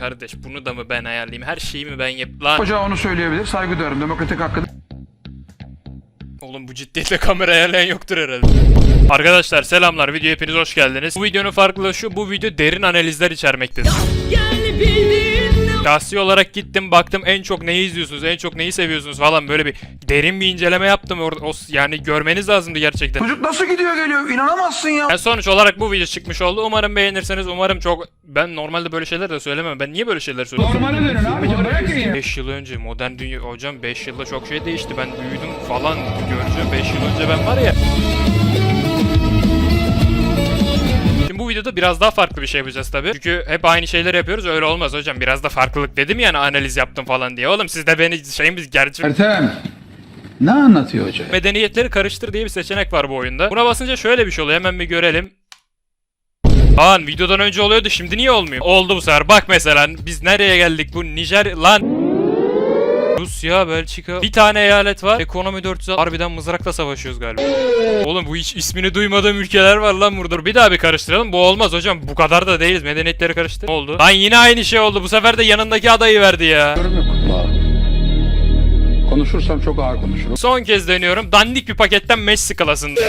Kardeş bunu da mı ben ayarlayayım? Her şeyi mi ben yap... Lan Hoca onu söyleyebilir. Saygı duyarım. Demokratik hakkı. oğlum bu ciddiyetle kamera ayarlayan yoktur herhalde. Arkadaşlar selamlar. Video hepiniz hoş geldiniz. Bu videonun farklılığı şu. Bu video derin analizler içermektedir. Gel bildiğin Şahsi olarak gittim baktım en çok neyi izliyorsunuz, en çok neyi seviyorsunuz falan böyle bir derin bir inceleme yaptım. Orada, o, yani görmeniz lazımdı gerçekten. Çocuk nasıl gidiyor geliyor? İnanamazsın ya. Yani sonuç olarak bu video çıkmış oldu. Umarım beğenirseniz. Umarım çok... Ben normalde böyle şeyler de söylemem. Ben niye böyle şeyler söylüyorum? Normale dönün abicim. Bırakın ya. 5 yıl önce modern dünya... Hocam 5 yılda çok şey değişti. Ben büyüdüm falan göreceğim. 5 yıl önce ben var ya... Şimdi bu videoda biraz daha farklı bir şey yapacağız tabii. Çünkü hep aynı şeyleri yapıyoruz. Öyle olmaz hocam. Biraz da farklılık dedim yani analiz yaptım falan diye. Oğlum siz de beni şeyimiz gerçek... Ertem. Ne anlatıyor hoca? Medeniyetleri karıştır diye bir seçenek var bu oyunda. Buna basınca şöyle bir şey oluyor. Hemen bir görelim. Lan videodan önce oluyordu şimdi niye olmuyor? Oldu bu sefer. Bak mesela biz nereye geldik? Bu Nijer lan. Rusya, Belçika. Bir tane eyalet var. Ekonomi 400. Harbiden mızrakla savaşıyoruz galiba. Oğlum bu hiç ismini duymadığım ülkeler var lan burada. Bir daha bir karıştıralım. Bu olmaz hocam. Bu kadar da değiliz. Medeniyetleri karıştır. Ne oldu? Lan yine aynı şey oldu. Bu sefer de yanındaki adayı verdi ya. Konuşursam çok ağır konuşurum. Son kez deniyorum. Dandik bir paketten Messi klasında.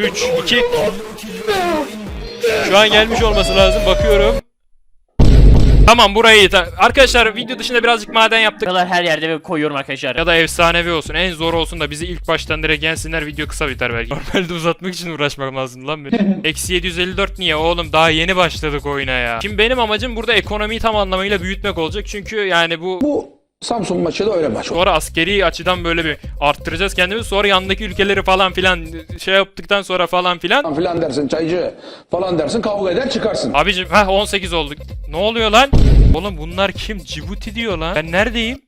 3, 2. Şu an gelmiş olması lazım. Bakıyorum. Tamam burayı. Ta- Arkadaşlar video dışında birazcık maden yaptık. Buralar her yerde ve koyuyorum arkadaşlar. Ya da efsanevi olsun. En zor olsun da bizi ilk baştan direkt gelsinler. Video kısa biter belki. Normalde uzatmak için uğraşmak lazım lan benim. Eksi 754 niye oğlum? Daha yeni başladık oyuna ya. Şimdi benim amacım burada ekonomiyi tam anlamıyla büyütmek olacak. Çünkü yani bu Bu Samsun maçı da öyle maç oldu. Sonra askeri açıdan böyle bir arttıracağız kendimizi. Sonra yandaki ülkeleri falan filan şey yaptıktan sonra falan filan. Filan dersin çaycı falan dersin kavga eder çıkarsın. Abicim heh 18 olduk. Ne oluyor lan? Oğlum bunlar kim? Cibuti diyor lan. Ben neredeyim?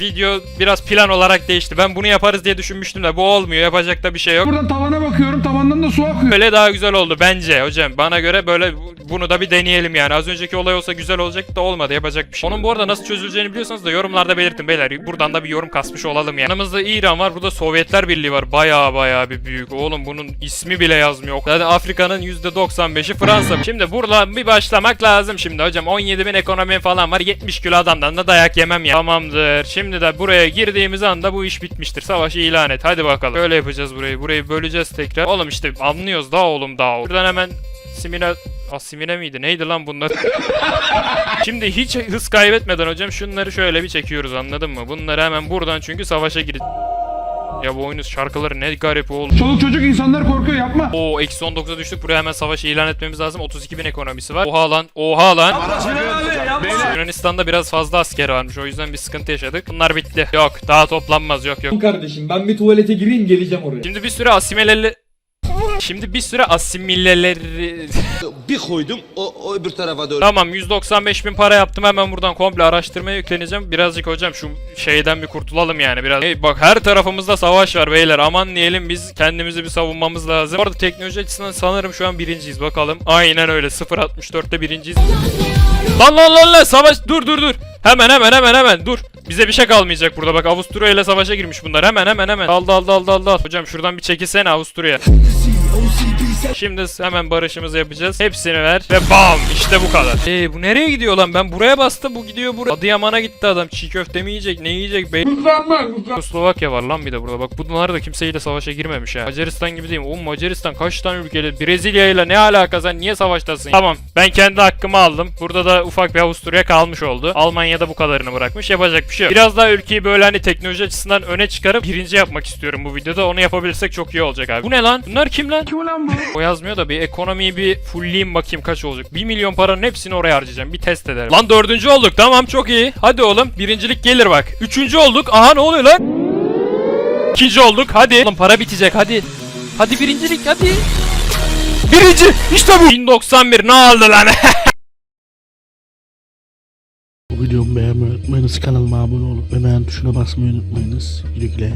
Video biraz plan olarak değişti. Ben bunu yaparız diye düşünmüştüm de bu olmuyor. Yapacak da bir şey yok. Buradan tavana bakıyorum. Tavandan da su akıyor. Böyle daha güzel oldu bence hocam. Bana göre böyle bunu da bir deneyelim yani. Az önceki olay olsa güzel olacak da olmadı. Yapacak bir şey. Onun bu arada nasıl çözüleceğini biliyorsanız da yorumlarda belirtin beyler. Buradan da bir yorum kasmış olalım yani. Yanımızda İran var. Burada Sovyetler Birliği var. Baya baya bir büyük. Oğlum bunun ismi bile yazmıyor. Zaten Afrika'nın %95'i Fransa. Şimdi buradan bir başlamak lazım şimdi hocam. 17 bin ekonomi falan var. 70 kilo adamdan da dayak yemem ya. Tamamdır. Şimdi de buraya girdiğimiz anda bu iş bitmiştir. Savaşı ilan et. Hadi bakalım. Böyle yapacağız burayı. Burayı böleceğiz tekrar. Oğlum işte anlıyoruz da oğlum da. Buradan hemen Simine... Asimine miydi? Neydi lan bunlar? Şimdi hiç hız kaybetmeden hocam şunları şöyle bir çekiyoruz anladın mı? Bunları hemen buradan çünkü savaşa gir... Ya bu oyunun şarkıları ne garip oğlum. Çoluk çocuk insanlar korkuyor yapma. Oo eksi 19'a düştük. Buraya hemen savaşı ilan etmemiz lazım. 32 bin ekonomisi var. Oha lan. Oha lan. Yunanistan'da biraz fazla asker varmış. O yüzden bir sıkıntı yaşadık. Bunlar bitti. Yok daha toplanmaz. Yok yok. kardeşim ben bir tuvalete gireyim geleceğim oraya. Şimdi bir süre asimileleri... Şimdi bir süre asimileleri... bir koydum o, o öbür tarafa doğru. Tamam 195 bin para yaptım hemen buradan komple araştırmaya yükleneceğim. Birazcık hocam şu şeyden bir kurtulalım yani biraz. Hey, bak her tarafımızda savaş var beyler aman diyelim biz kendimizi bir savunmamız lazım. Bu arada teknoloji açısından sanırım şu an birinciyiz bakalım. Aynen öyle 0.64'te birinciyiz. Lan lan lan lan savaş dur dur dur. Hemen hemen hemen hemen dur. Bize bir şey kalmayacak burada bak Avusturya ile savaşa girmiş bunlar hemen hemen hemen. Aldı aldı aldı aldı. Hocam şuradan bir çekilsene Avusturya. Şimdi hemen barışımızı yapacağız. Hepsini ver ve bam işte bu kadar. Ee bu nereye gidiyor lan? Ben buraya bastım bu gidiyor buraya. Adıyaman'a gitti adam. Çiğ köfte mi yiyecek? Ne yiyecek? Be Slovakya var lan bir de burada. Bak bunlar da kimseyle savaşa girmemiş ha. Macaristan gibi değil mi? Oğlum Macaristan kaç tane ülkeyle? Brezilya ile ne alaka sen? Niye savaştasın? Tamam ben kendi hakkımı aldım. Burada da ufak bir Avusturya kalmış oldu. Almanya'da bu kadarını bırakmış. Yapacak bir şey yok. Biraz daha ülkeyi böyle hani teknoloji açısından öne çıkarıp birinci yapmak istiyorum bu videoda. Onu yapabilirsek çok iyi olacak abi. Bu ne lan? Bunlar kim lan? Kim ulan bu? O yazmıyor da bir ekonomiyi bir fullleyeyim bakayım kaç olacak. 1 milyon paranın hepsini oraya harcayacağım. Bir test ederim. Lan dördüncü olduk. Tamam çok iyi. Hadi oğlum. Birincilik gelir bak. Üçüncü olduk. Aha ne oluyor lan? İkinci olduk. Hadi. Oğlum para bitecek hadi. Hadi birincilik hadi. Birinci. İşte bu. 1091 ne oldu lan? Videomu beğenmeyi unutmayınız. Kanalıma abone olup ve beğen tuşuna basmayı unutmayınız. Güle güle.